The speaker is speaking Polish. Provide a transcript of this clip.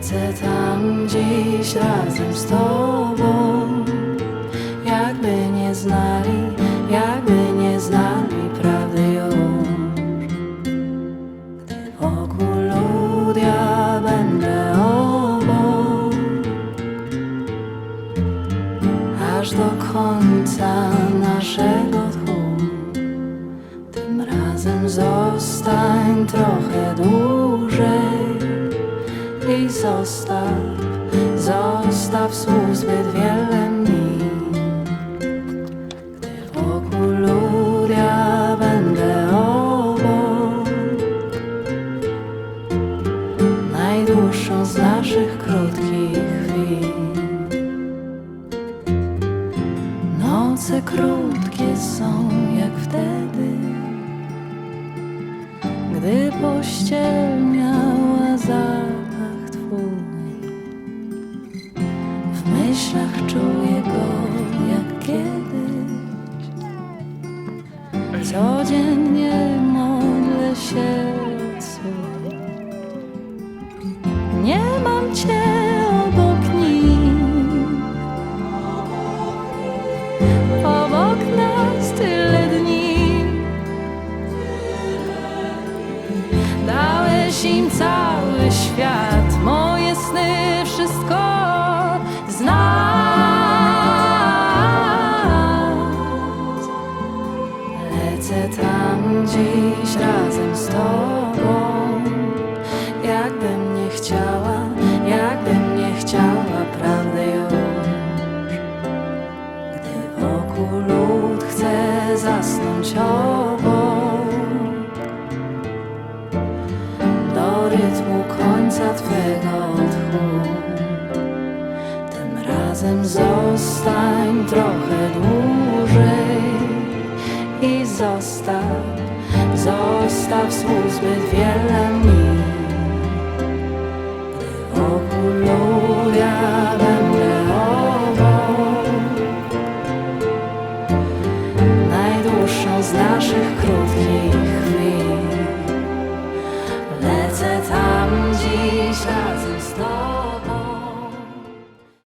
Lecę tam dziś razem z tobą. Jakby nie znali, jakby nie znali prawdy już. Gdy wokół lud ja będę obok Aż do końca naszego zostaw, zostaw słów zbyt wiele mi. Gdy wokół lud ja będę obok, najdłuższą z naszych krótkich chwil. Noce krótkie są jak wtedy, gdy pościel miała zapach W myślach czuję go jak kiedyś. Codziennie modlę się odsuń. Nie mam cię obok nich. Obok nas tyle dni Dałeś im cały świat dziś razem z tobą. Jakbym nie chciała, jakbym nie chciała prawdy już. Gdy wokół lud chce zasnąć obok Do rytmu końca Twego tchu Tym razem zostań trochę dłużej I zostaw, zostaw słów zbyt wiele mi Gdy będę obok najdłuższą z naszych krótkich